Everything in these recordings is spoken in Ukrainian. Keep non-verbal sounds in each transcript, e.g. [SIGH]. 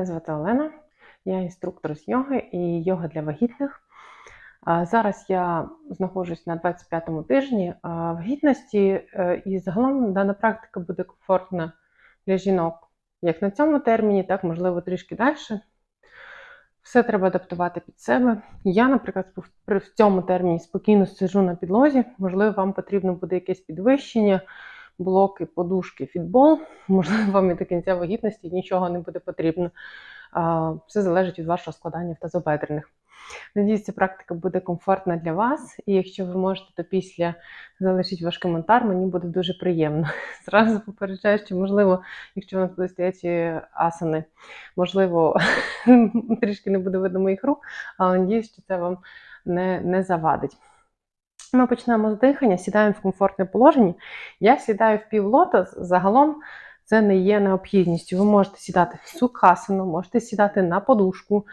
Мене звати Олена, я інструктор з йоги і йога для вагітних. Зараз я знаходжусь на 25-му тижні вагітності, е, і загалом дана практика буде комфортна для жінок як на цьому терміні, так можливо трішки далі. Все треба адаптувати під себе. Я, наприклад, при- в цьому терміні спокійно сиджу на підлозі. Можливо, вам потрібно буде якесь підвищення, блоки, подушки, фітбол. [LAUGHS] Можливо, вам і до кінця вагітності нічого не буде потрібно. Все залежить від вашого складання в тазобедрених. Надіюсь, ця практика буде комфортна для вас. І якщо ви можете, то після залишіть ваш коментар, мені буде дуже приємно. [LAUGHS] Зразу попереджаю, що можливо, якщо у нас будуть стоячі асани, можливо, [LAUGHS] трішки не буде видно моїх рук, але надіюсь, що це вам не, не завадить. Ми почнемо з дихання, сідаємо в комфортне положення. Я сідаю в півлотос, загалом це не є необхідністю. Ви можете сідати в сукхасану, можете сідати на подушку,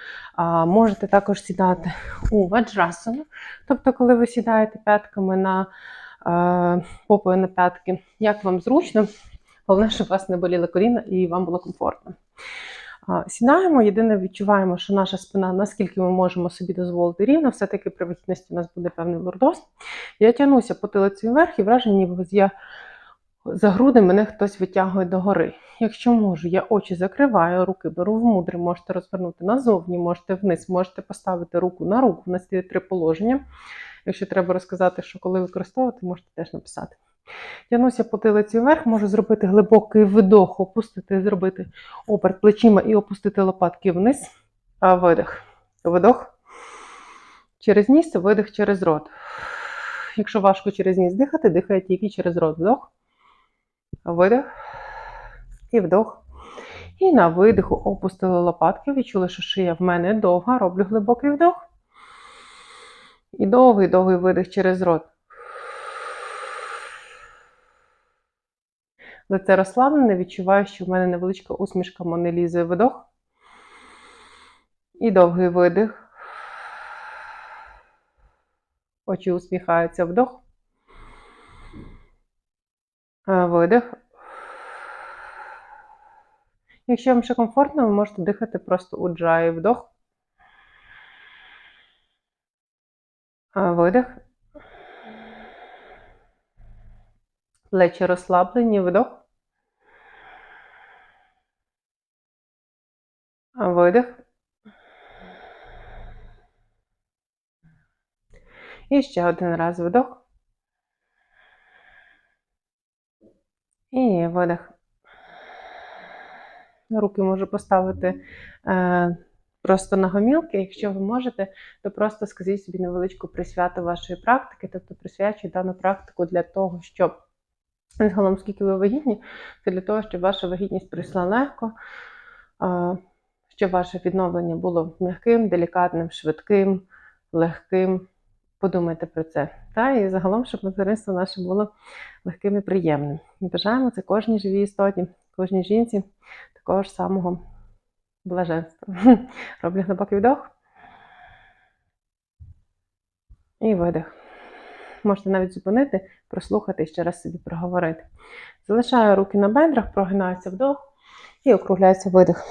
можете також сідати у ваджрасану. Тобто, коли ви сідаєте п'ятками на е, попою на п'ятки, як вам зручно, головне, щоб вас не боліли коліна і вам було комфортно. Сідаємо, єдине відчуваємо, що наша спина, наскільки ми можемо собі дозволити рівно, все-таки при вагітності у нас буде певний лордоз. Я тягнуся потилицею вверх і враження, ніби я за груди мене хтось витягує догори. Якщо можу, я очі закриваю, руки беру в мудри, можете розвернути назовні, можете вниз, можете поставити руку на руку. У нас є три положення. Якщо треба розказати, що коли використовувати, можете теж написати. Тянуся потилиці вверх, можу зробити глибокий видох, опустити, зробити оберт плечима і опустити лопатки вниз. А видих. Видох. Через ніс, видих через рот. Якщо важко через ніс дихати, дихає тільки через рот. Вдох. Видих. І вдох. І на видиху опустили лопатки. Відчули, що шия в мене довга. Роблю глибокий вдох. І довгий довгий видих через рот. Лице розслаблене, відчуваю, що в мене невеличка усмішка монелізи видох. І довгий видих. Очі усміхаються вдох. Е, Видих. Якщо вам ще комфортно, ви можете дихати просто у джаї вдох. Е, Видих. Плечі розслаблені, вдох. Видих. І ще один раз вдох. І видих. Руки можу поставити е, просто на гомілки. Якщо ви можете, то просто скажіть собі невеличку присвяту вашої практики, тобто присвячуйте дану практику для того, щоб загалом, скільки ви вагітні, це для того, щоб ваша вагітність прийшла легко, щоб ваше відновлення було м'яким, делікатним, швидким, легким. Подумайте про це. Та? І загалом, щоб материнство наше було легким і приємним. І бажаємо це кожній живій істоті, кожній жінці такого ж самого блаженства. [LAUGHS] Роблю глибокий вдох. І видих. Можете навіть зупинити, прослухати і ще раз собі проговорити. Залишаю руки на бедрах, прогинаюся вдох і округляється видих.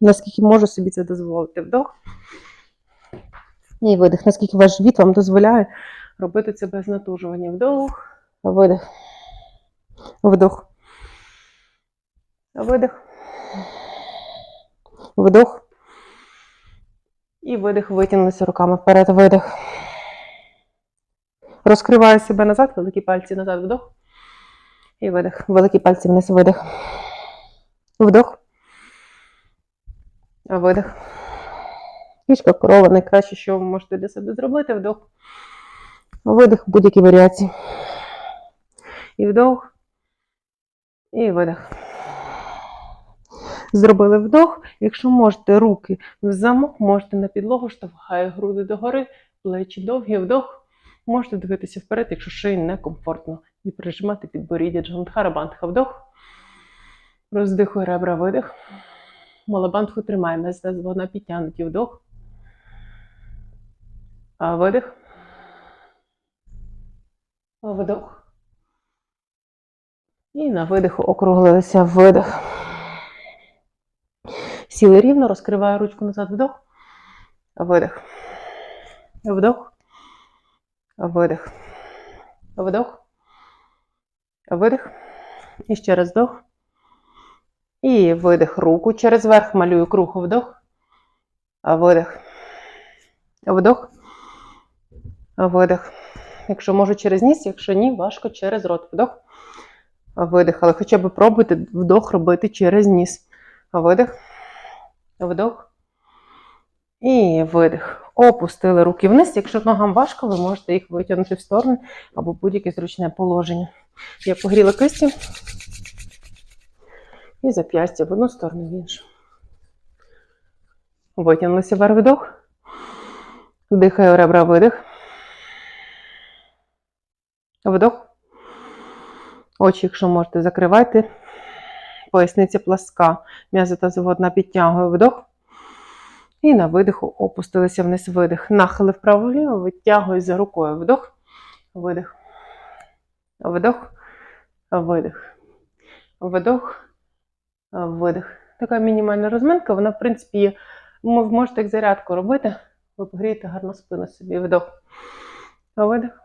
Наскільки можу собі це дозволити. Вдох. І видих. Наскільки ваш живіт вам дозволяє робити це без натужування. Вдох, видих. Вдох. Видих. Вдох. І видих. Витягнулися руками вперед. Видих. Розкриваю себе назад, великі пальці назад. Вдох. І видих. Великі пальці вниз. Видих. Вдох. Видих. Кішка корова найкраще, що ви можете для себе зробити. Вдох. Видих в будь-якій варіації. І вдох. І видих. Зробили вдох. Якщо можете руки в замок, можете на підлогу, штовхає груди догори, плечі довгі, вдох. Можете дивитися вперед, якщо шиї некомфортно. І прижимати підборіддя Джгандхара Бандха вдох. Роздихуй ребра, видих. Малабандху тримаємо, вона підтягнуті вдох. А видих. Вдох. І на видиху округлилися видих. Сіли рівно, розкриваю ручку назад, вдох, видих. Вдох, видих. Вдох, видих. І ще раз вдох. І видих руку. Через верх малюю круг. Вдох. Видих. Вдох. Видих. Якщо можу через ніс, якщо ні, важко через рот. Вдох. Видих. Але хоча б пробуйте вдох робити через ніс. Видих. Вдох. І видих. Опустили руки вниз. Якщо ногам важко, ви можете їх витягнути в сторону або будь-яке зручне положення. Я погріла кисті і зап'ястя в одну сторону, в іншу. Витягнулися вверх вдох. Дихаю ребра видих. Вдох. Очі, якщо можете, закривайте. Поясниця пласка. М'язи тазоводна підтягує вдох. І на видиху опустилися вниз видих. Нахили вправо-вліво, витягую за рукою. Вдох, видих. Вдох, видих. Вдох, видих. Така мінімальна розминка, вона, в принципі, є. Ви можете як зарядку робити. Ви погрієте гарно спину собі. Вдох. Видих.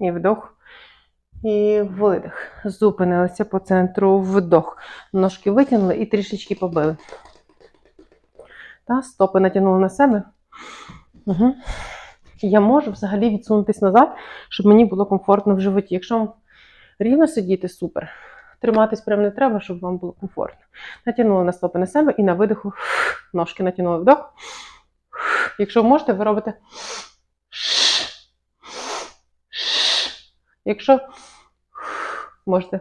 І вдох. І видих. Зупинилися по центру вдох. Ножки витягнули і трішечки побили. Та, стопи натягнули на себе. Угу. Я можу взагалі відсунутися назад, щоб мені було комфортно в животі. Якщо вам рівно сидіти, супер. Триматись прямо не треба, щоб вам було комфортно. Натягнули на стопи на себе і на видиху ножки натягнули вдох. Якщо можете, ви робите. Якщо можете.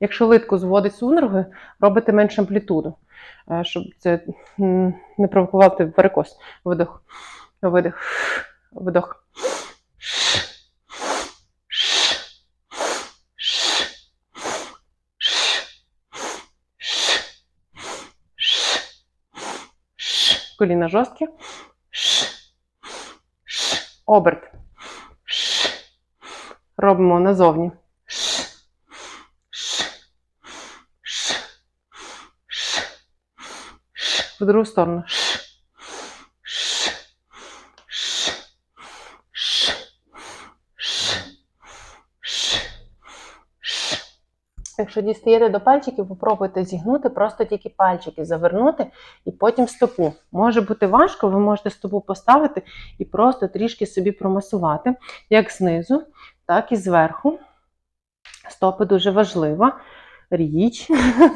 Якщо литку зводить судороги, робите меншу амплітуду, щоб це не провокувати варикоз. Видох, видих, вдох. Коліна жорсткі. Оберт. Робимо назовні. В другу сторону. Якщо дістаєте до пальчиків, попробуйте зігнути, просто тільки пальчики завернути і потім стопу. Може бути важко, ви можете стопу поставити і просто трішки собі промасувати, як знизу, так і зверху. Стопи дуже важлива річ.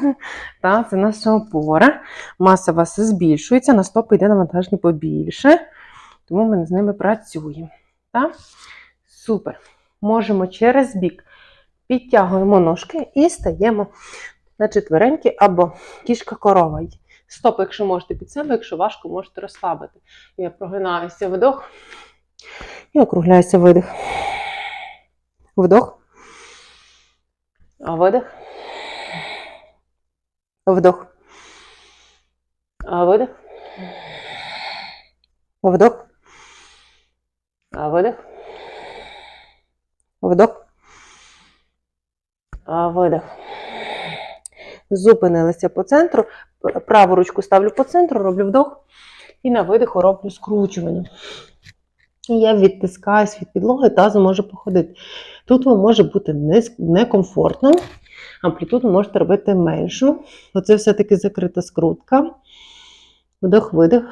[LAUGHS] Та, це наша опора. Маса у вас збільшується, на стопи йде навантаження побільше, тому ми з ними працюємо. Так? Супер. Можемо через бік. Підтягуємо ножки і стаємо на четвереньки або кішка корова. Стопи, якщо можете під себе, якщо важко, можете розслабити. Я прогинаюся вдох і округляюся видих. Вдох. А видих. Вдох. А видих. Вдох. А видих. Вдох. А видих. Зупинилися по центру. Праву ручку ставлю по центру, роблю вдох. І на видиху роблю скручування. І я відтискаюсь від підлоги, тазом може походити. Тут вам може бути некомфортно, амплітуду можете робити меншу. Оце все-таки закрита скрутка. Вдох-видих.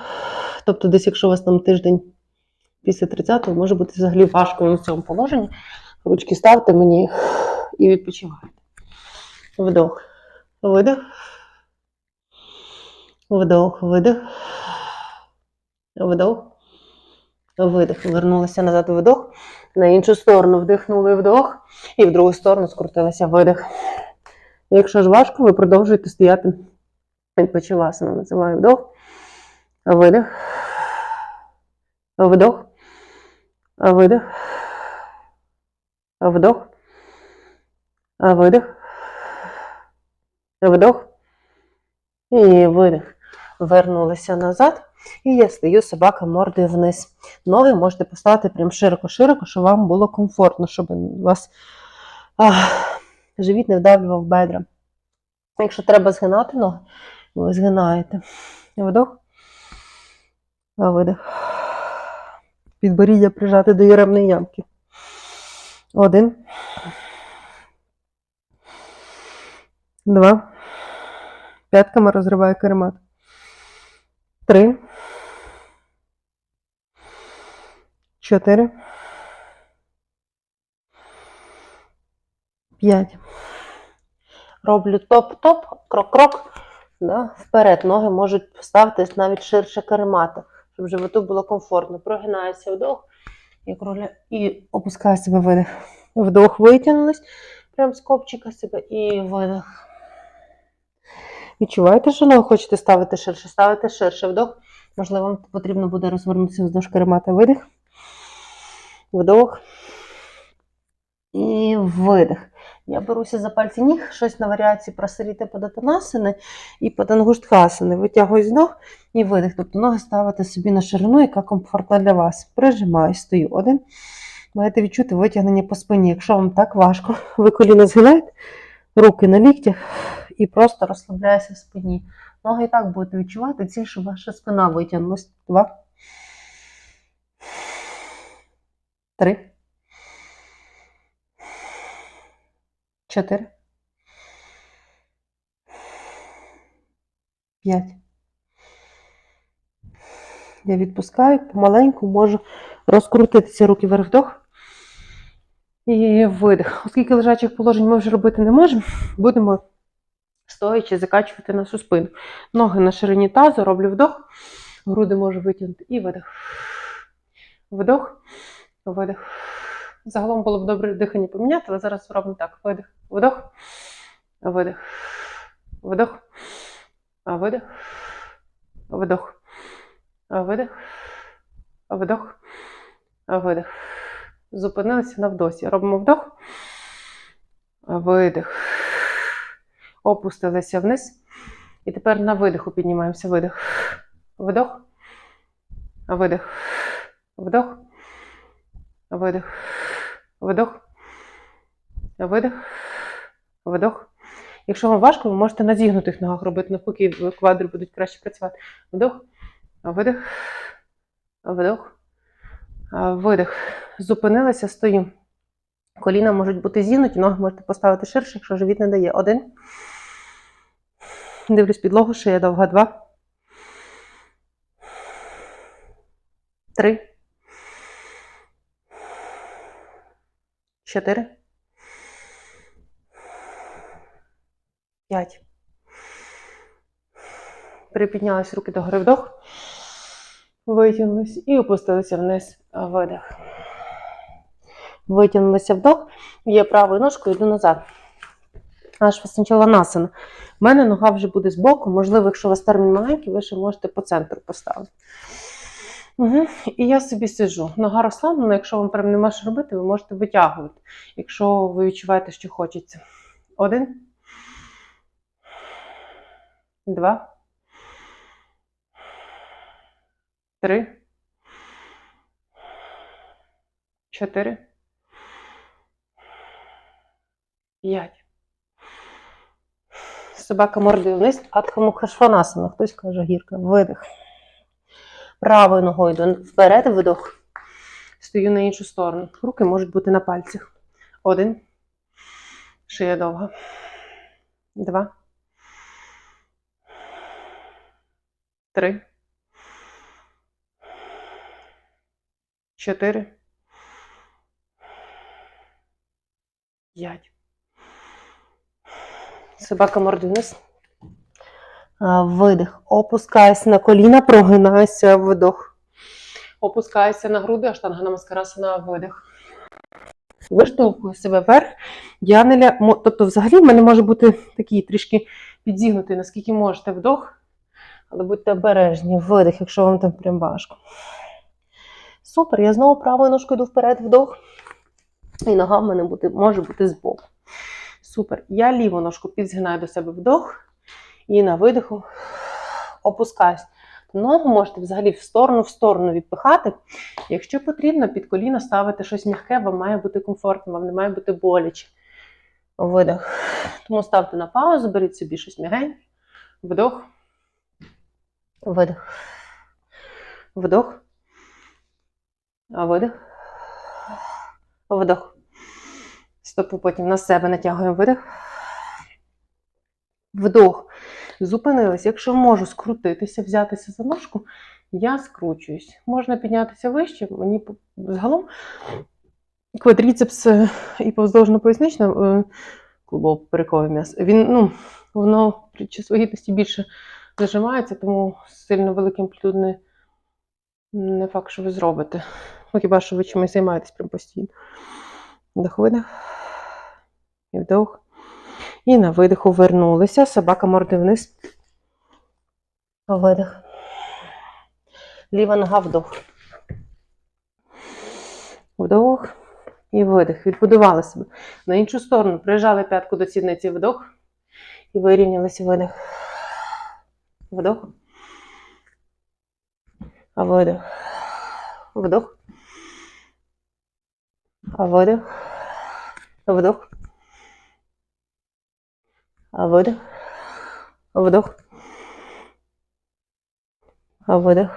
Тобто, десь, якщо у вас там тиждень після 30-го, може бути взагалі важко на цьому положенні. Ручки ставте мені і відпочивайте. Вдох, видих. Вдох, видих. Вдох. Видих. Вернулися назад вдох. На іншу сторону вдихнули вдох. І в другу сторону скрутилися видих. Якщо ж важко, ви продовжуєте стояти. Відпочивасана. Називаю вдох. Видих. Вдох. Видих. Вдох. Видих. Вдох. І видих. Вернулися назад. І я стою собака мордою вниз. Ноги можете поставити прям широко-широко, щоб вам було комфортно, щоб вас ах, живіт не вдавлював бедра. Якщо треба згинати ноги, Ви згинаєте. Вдох. Видих. Підборіддя прижати до яремної ямки. Один. Два. П'ятками розриваю каремат. Три. Чотири. П'ять. Роблю топ-топ, крок-крок. Да? Вперед. Ноги можуть ставитись навіть ширше каремата, щоб животу було комфортно. Прогинаюся вдох і, кроля... і опускаю себе видих. Вдох витягнулись, прям з копчика себе і видих. Відчуваєте, що ноги хочете ставити ширше? Ставите ширше вдох. Можливо, вам потрібно буде розвернутися вздовж каремата. Видих. Вдох. І видих. Я беруся за пальці ніг, щось на варіації прасаріти падатанасини і падангуштхасини. Витягуюсь з ног і видих. Тобто ноги ставите собі на ширину, яка комфортна для вас. Прижимаю, стою. Один. Маєте відчути витягнення по спині. Якщо вам так важко, [LAUGHS] ви коліна згинаєте, руки на ліктях і просто розслабляєтеся в спині. Ноги і так будете відчувати, ціль, щоб ваша спина витягнулась. Два. Три. Чотири. П'ять. Я відпускаю, помаленьку можу розкрутитися руки вверх вдох. І видих. Оскільки лежачих положень ми вже робити не можемо, будемо стоячи закачувати нашу спину. Ноги на ширині тазу, роблю вдох, груди можу витягнути і видих. Вдох, видих. Загалом було б добре дихання поміняти, але зараз робимо так. Видих, вдох, видих, вдох, видих, вдох, видих, вдох, видих. Зупинилися на вдосі. Робимо вдох, видих. Опустилися вниз. І тепер на видиху піднімаємося. Видих. Вдох. Видих. Вдох. Видих. Вдох. Видих. Вдох. Якщо вам важко, ви можете на зігнутих ногах робити, навпаки, квадри будуть краще працювати. Вдох. Видих. Вдох. Видих. Зупинилися, стоїмо. Коліна можуть бути зігнуті, ноги можете поставити ширше, якщо живіт не дає. Один. Дивлюсь підлогу, шия довга. Два. Три. Чотири. П'ять. Припіднялись руки до гори вдох. Витягнулись і опустилися вниз. Видих. Витягнулися вдох. Є правою ножкою, йду назад. Аж спочатку насана. У мене нога вже буде збоку. Можливо, якщо у вас термін маленький, ви ще можете по центру поставити. Угу. І я собі сиджу. Нога розслаблена, якщо вам прям нема що робити, ви можете витягувати, якщо ви відчуваєте, що хочеться. Один. Два. Три. Чотири. П'ять. Собака мордою вниз, Адхамукхашванасана. Хтось каже гірка. Видих. Правою ногою йду вперед, видох. Стою на іншу сторону. Руки можуть бути на пальцях. Один. Шия довга. Два. Три. Чотири. П'ять. Собака. А, Видих. Опускайся на коліна, прогинайся, вдох. Опускайся на груди, аштанга намаскарасана, видих. Виштовхую себе вверх. Мо- тобто, взагалі, в мене може бути такий трішки підзігнутий, наскільки можете вдох. Але будьте обережні, видих, якщо вам там прям важко. Супер, я знову правою ножкою йду вперед, вдох. І нога в мене буде, може бути збоку. Супер. Я ліву ножку підзгинаю до себе вдох. І на видиху опускаюсь. Ногу можете взагалі в сторону в сторону відпихати. Якщо потрібно, під коліно ставити щось м'яке, вам має бути комфортно, вам не має бути боляче. Видих. Тому ставте на паузу, беріть собі щось м'ягеньке. Вдох. Видих. Вдох. Видих. Вдох. Стопу потім на себе натягуємо видих. Вдох. Зупинилась. Якщо можу скрутитися, взятися за ножку, я скручуюсь. Можна піднятися вище. Мені загалом квадріцепс е, і повздовжно-пояснична е, клубово-поперекове м'ясо. Він, ну, воно під час більше зажимається, тому сильно великий амплітуд не, не факт, що ви зробите. Ну, хіба що ви чимось займаєтесь прям постійно. Вдох, видих. І вдох. І на видиху вернулися. Собака морди вниз. Видих. Ліва нога вдох. Вдох. І видих. Відбудували себе. На іншу сторону. Прижали п'ятку до сідниці вдох. І вирівнялися видих. Вдох. А видих. Вдох. А видих. Вдох. Видих. Вдох. Видих.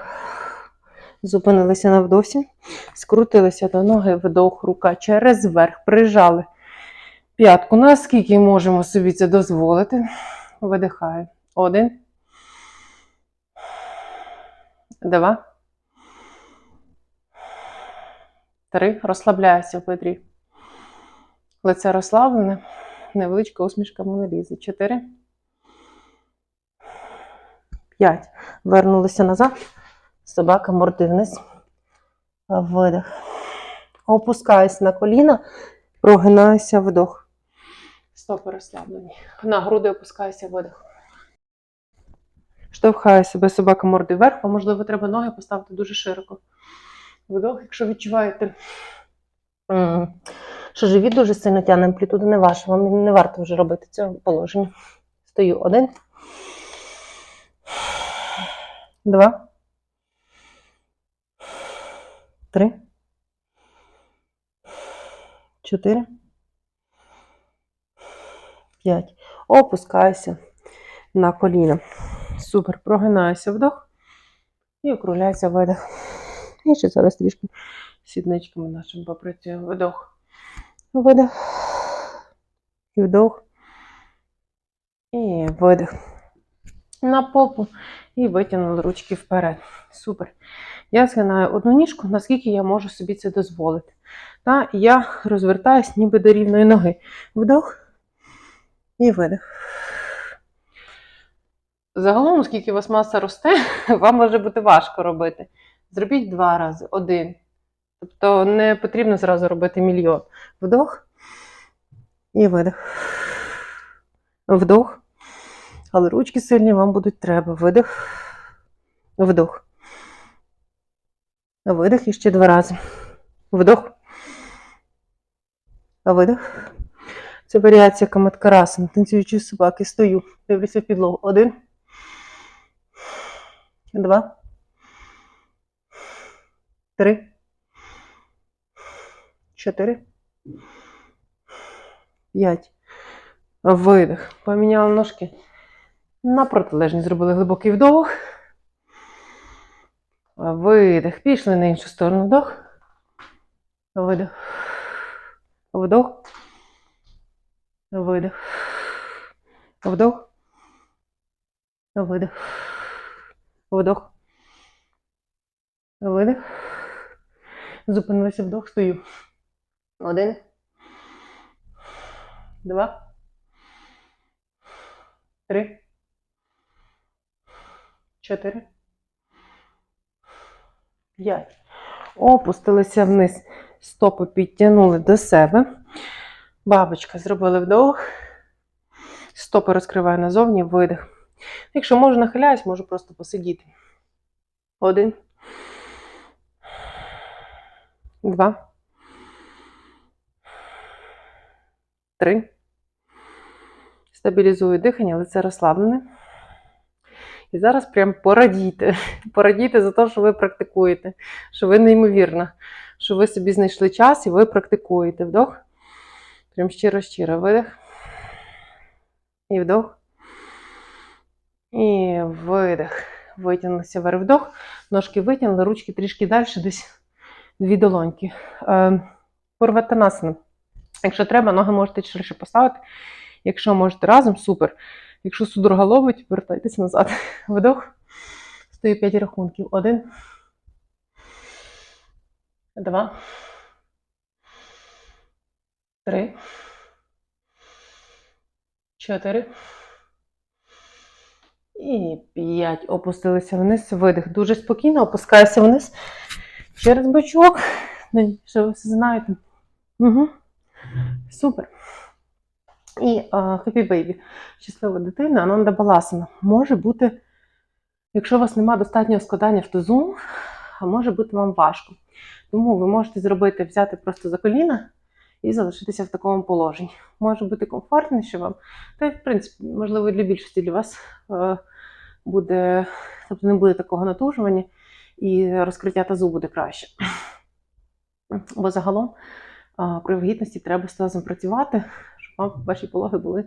Зупинилися на вдосі. Скрутилися до ноги, вдох, рука через верх. Прижали п'ятку. Наскільки можемо собі це дозволити. Видихаю. Один. Два. Три. Розслабляюся в бедрі. Лице розслаблене. Невеличка усмішка Монолізи. Чотири. П'ять. Вернулися назад. Собака морди вниз. Видих. Опускаюсь на коліна. Прогинаюся вдох. Стопи розслаблені. На груди опускаюся видих. Штовхаю себе собака морди вверх, а можливо, треба ноги поставити дуже широко. Вдох, якщо відчуваєте, що живіт дуже сильно тягне, амплітуда не ваша, вам не варто вже робити цього положення. Стою один. Два. Три. Чотири. П'ять. Опускаюся на коліна. Супер. Прогинаюся вдох і округляюся видих. І ще зараз трішки сідничками нашим попрацюємо. Вдох. Видих. І вдох. І видих. На попу. І витягнули ручки вперед. Супер. Я згинаю одну ніжку, наскільки я можу собі це дозволити. Та я розвертаюсь ніби до рівної ноги. Вдох і видих. Загалом, оскільки у вас маса росте, [LAUGHS] вам може бути важко робити. Зробіть два рази, один. Тобто не потрібно зразу робити мільйон. Вдох і видих. Вдох. Але ручки сильні вам будуть треба. Видих. Вдох. Видих і ще два рази. Вдох. Видих. Це варіація каматкарасан. Танцюючи з собаки. Стою. Дивлюся в підлогу. Один. Два. Три. Чотири. П'ять. Видих. Поміняли ножки на протилежні. Зробили глибокий вдох. Видих. Пішли на іншу сторону. Вдох. Видих. Вдох. Видих. Вдох. Видих. Вдох. Видих. Зупинилися вдох, стою. Один. Два. Три. Чотири. П'ять. Опустилися вниз. Стопи підтягнули до себе. Бабочка, зробили вдох. Стопи розкриваю назовні, видих. Якщо можу, нахиляюсь, можу просто посидіти. Один. Два. Три. Стабілізую дихання, лице розслаблене. І зараз прям порадійте. [LAUGHS] Порадійте за те, що ви практикуєте, що ви неймовірна, що ви собі знайшли час і ви практикуєте. Вдох. Прям щиро-щиро видих. І вдох. І видих. витягнулися вверх вдох, ножки витягнули, ручки трішки далі, десь дві долоньки. Е, Пурватанасана. Якщо треба, ноги можете ширше поставити. Якщо можете разом, супер. Якщо судорога ловить, вертайтесь назад. [LAUGHS] Вдох. Стою 5 рахунків. Один. Два. Три. Чотири. І п'ять. Опустилися вниз. Видих. Дуже спокійно. Опускайся вниз. Через бочок. Що ви все знаєте. Угу. Супер. І а, Happy Baby. Щаслива дитина, Ананда Баласана. Може бути, якщо у вас немає достатнього складання в тазу, може бути вам важко. Тому ви можете зробити, взяти просто за коліна і залишитися в такому положенні. Може бути комфортніше вам. Та, й, в принципі, можливо, для більшості для вас е, буде, тобто не буде такого натужування і розкриття тазу буде краще. Бо загалом при вагітності треба з тазом працювати, щоб вам ваші пологи були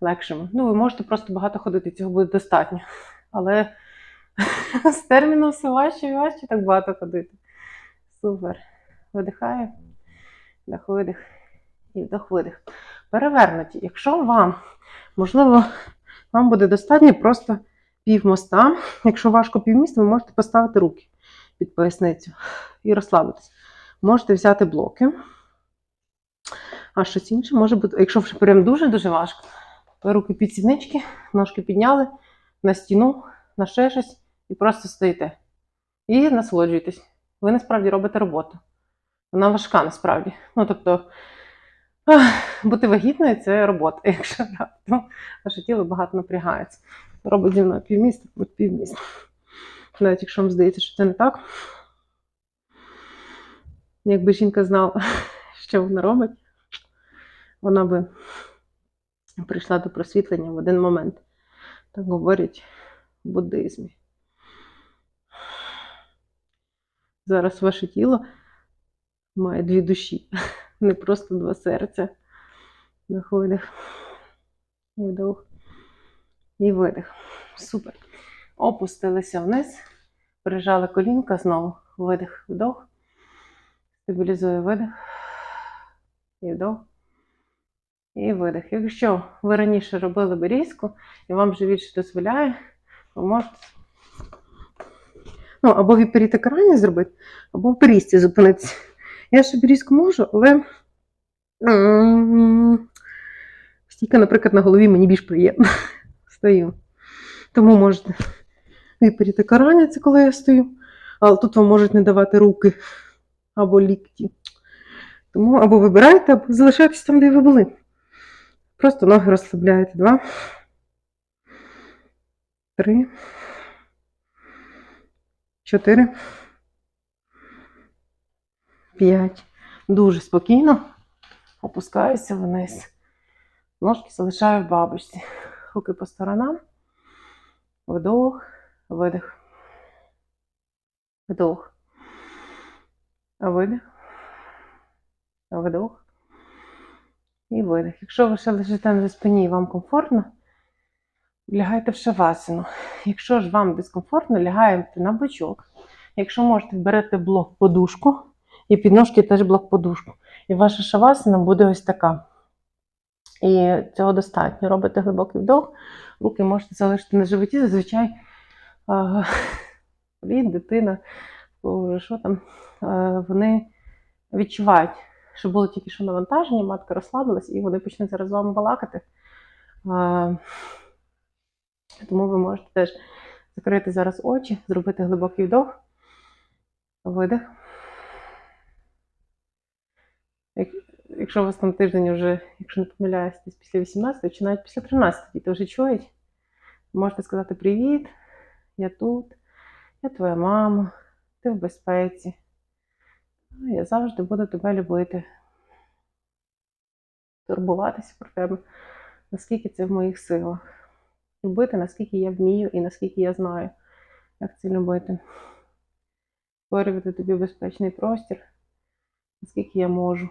легшими. Ну, ви можете просто багато ходити, цього буде достатньо. Але [LAUGHS] з терміном все важче і важче так багато ходити. Супер. Видихаю, вдох, видих і вдох, видих. Перевернуті. Якщо вам, можливо, вам буде достатньо просто пів моста. Якщо важко півміста, ви можете поставити руки під поясницю і розслабитись. Можете взяти блоки. А щось інше може бути, якщо вже прям дуже-дуже важко, руки під сіднички, ножки підняли на стіну, на ще щось і просто стоїте. І насолоджуєтесь. Ви насправді робите роботу. Вона важка насправді. Ну, тобто, бути вагітною це робота, [LAUGHS] якщо раптом ваше тіло багато напрягається. Робить зі мною півміста, будь півміста. Навіть якщо вам здається, що це не так. Якби жінка знала, [LAUGHS] що вона робить, вона би прийшла до просвітлення в один момент. Так говорять в буддизмі. Зараз ваше тіло має дві душі, [LAUGHS] не просто два серця. Вдох, видих. І вдох. І видих. Супер. Опустилися вниз, прижали колінка знову. Видих, вдох. Стабілізує видих. І вдох. І видих. Якщо ви раніше робили берізку, і вам вже більше дозволяє, ви можете ну, або гіперітекарання зробити, або в берізці зупинитися. Я ще берізку можу, але стійка, наприклад, на голові мені більш приємно. Стою. Тому можете гіперітекарання, це коли я стою, але тут вам можуть не давати руки або лікті. Тому або вибирайте, або залишайтесь там, де ви були. Просто ноги розслабляєте. Два. Три. Чотири. П'ять. Дуже спокійно. Опускаюся вниз. Ножки залишаю в бабочці. Руки по сторонам. Вдох, видих. Вдох. Видих. Вдох. І видих. Якщо ви ще лежите на спині і вам комфортно, лягайте в шавасану. Якщо ж вам дискомфортно, лягаєте на бочок. Якщо можете, берете блок подушку і під ножки теж блок подушку. І ваша шавасана буде ось така. І цього достатньо. Робите глибокий вдох, руки можете залишити на животі. Зазвичай а, [LAUGHS] дитина, що там, вони відчувають, що було тільки що навантаження, матка розслабилась, і вони почнуть зараз з вами балакати. Тому ви можете теж закрити зараз очі, зробити глибокий вдох, видих. Якщо у вас там тиждень вже, якщо не помиляюсь, десь після 18 чи навіть після 13, діти вже чують, можете сказати привіт, я тут, я твоя мама, ти в безпеці. Я завжди буду тебе любити, турбуватися про тебе, наскільки це в моїх силах. Любити, наскільки я вмію і наскільки я знаю, як це любити. Створювати тобі безпечний простір, наскільки я можу,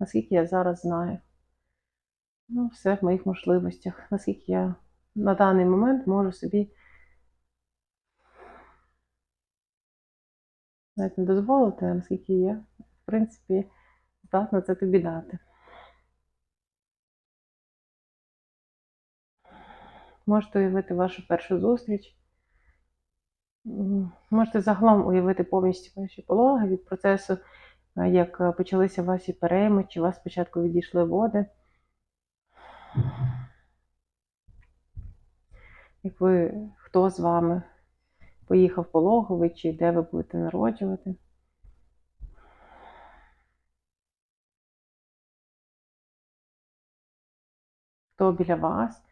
наскільки я зараз знаю. Ну, все в моїх можливостях, наскільки я на даний момент можу собі навіть не дозволити, наскільки є, в принципі, здатна це тобі дати. Можете уявити вашу першу зустріч. Можете загалом уявити повністю ваші пологи від процесу, е, як е, почалися ваші перейми, чи вас спочатку відійшли води. Як ви, хто з вами поїхав пологовий, чи де ви будете народжувати. Хто біля вас,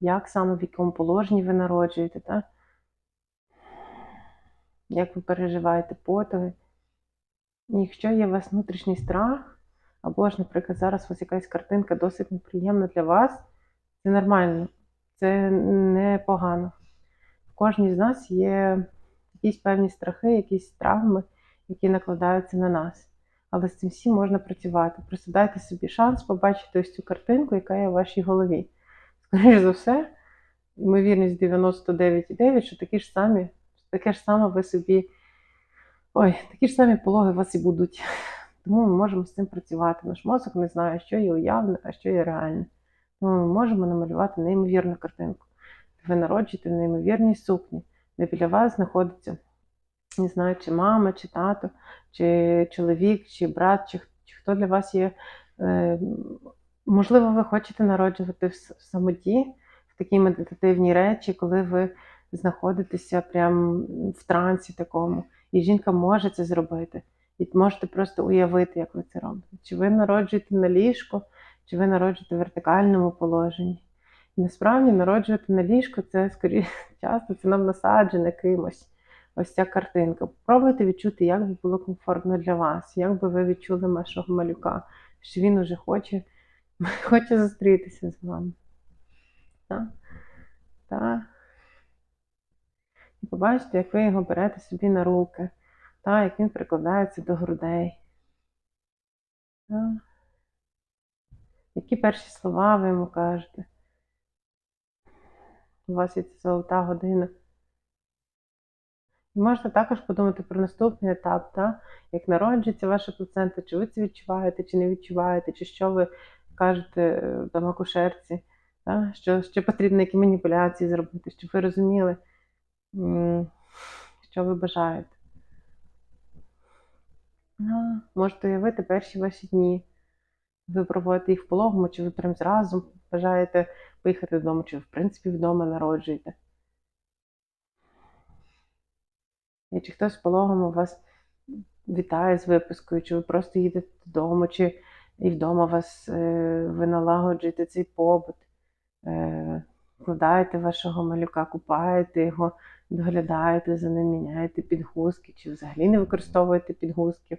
як саме в якому положенні ви народжуєте, так? як ви переживаєте потоги. Якщо є у вас внутрішній страх, або ж, наприклад, зараз у вас якась картинка досить неприємна для вас, це нормально, це не погано. В кожній з нас є якісь певні страхи, якісь травми, які накладаються на нас. Але з цим всім можна працювати. Просто дайте собі шанс побачити ось цю картинку, яка є в вашій голові. Скоріше за все, ймовірність 99,9, що такі ж самі, таке ж саме ви собі. Ой, такі ж самі пологи у вас і будуть. Тому ми можемо з цим працювати. Наш мозок не знає, що є уявне, а що є реальне. Тому ми можемо намалювати неймовірну картинку. Ви народжуєте в неймовірній сукні, де біля вас знаходиться, не знаю, чи мама, чи тато, чи чоловік, чи брат, чи, чи хто для вас є. Е, можливо, ви хочете народжувати в самоті, в такі медитативні речі, коли ви знаходитеся прямо в трансі такому. І жінка може це зробити. І можете просто уявити, як ви це робите. Чи ви народжуєте на ліжку, чи ви народжуєте в вертикальному положенні. Насправді народжувати на ліжку це скоріше [LAUGHS] часто це нам насаджене кимось. Ось ця картинка. Попробуйте відчути, як би було комфортно для вас, як би ви відчули вашого малюка, що він уже хоче, [LAUGHS] хоче зустрітися з вами. Так? Так. І побачите, як ви його берете собі на руки, та, як він прикладається до грудей. Та. Які перші слова ви йому кажете? У вас є ця золота година. Можете також подумати про наступний етап, та? як народжується ваша плацента, чи ви це відчуваєте, чи не відчуваєте, чи що ви кажете е, там акушерці, та? Що, що потрібно, які маніпуляції зробити, щоб ви розуміли, що ви бажаєте. Ну, Можете уявити перші ваші дні. Ви проводите їх в пологому, чи ви прям зразу бажаєте поїхати додому, чи в принципі, вдома народжуєте. І чи хтось в пологому вас вітає з випискою, чи ви просто їдете додому, чи і вдома вас е, ви налагоджуєте цей побут, е, вкладаєте вашого малюка, купаєте його, доглядаєте за ним, міняєте підгузки, чи взагалі не використовуєте підгузків.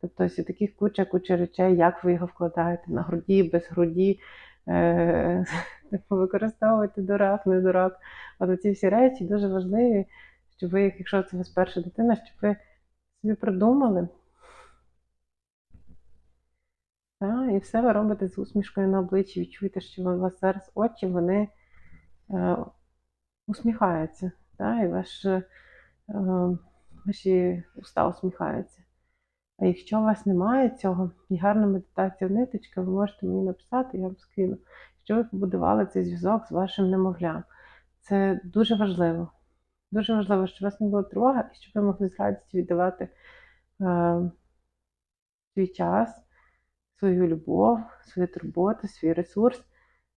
Тобто ось таких куча куча речей, як ви його вкладаєте на груді, без груді, е, [LAUGHS] використовуєте дурак, не дурак. От ці всі речі дуже важливі, щоб ви, якщо це у вас перша дитина, щоб ви собі придумали. Та, і все ви робите з усмішкою на обличчі. Відчуєте, що у вас зараз очі вони е, усміхаються. Та, і ваш, е, ваші уста усміхаються. А якщо у вас немає цього, і гарна медитація в ниточка, ви можете мені написати, я вам скину, що ви побудували цей зв'язок з вашим немовлям. Це дуже важливо. Дуже важливо, щоб у вас не було тривоги, і щоб ви могли з радістю віддавати е, свій час, свою любов, свою турботу, свій ресурс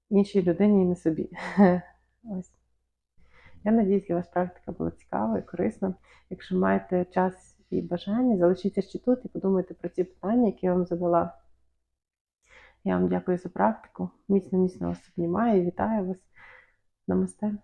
іншій людині і не собі. [LAUGHS] Ось. Я надіюсь, для вас практика була цікава і корисна. Якщо маєте час і бажання, залишіться ще тут і подумайте про ці питання, які я вам задала. Я вам дякую за практику. Міцно, міцно вас обнімаю і вітаю вас. Намасте.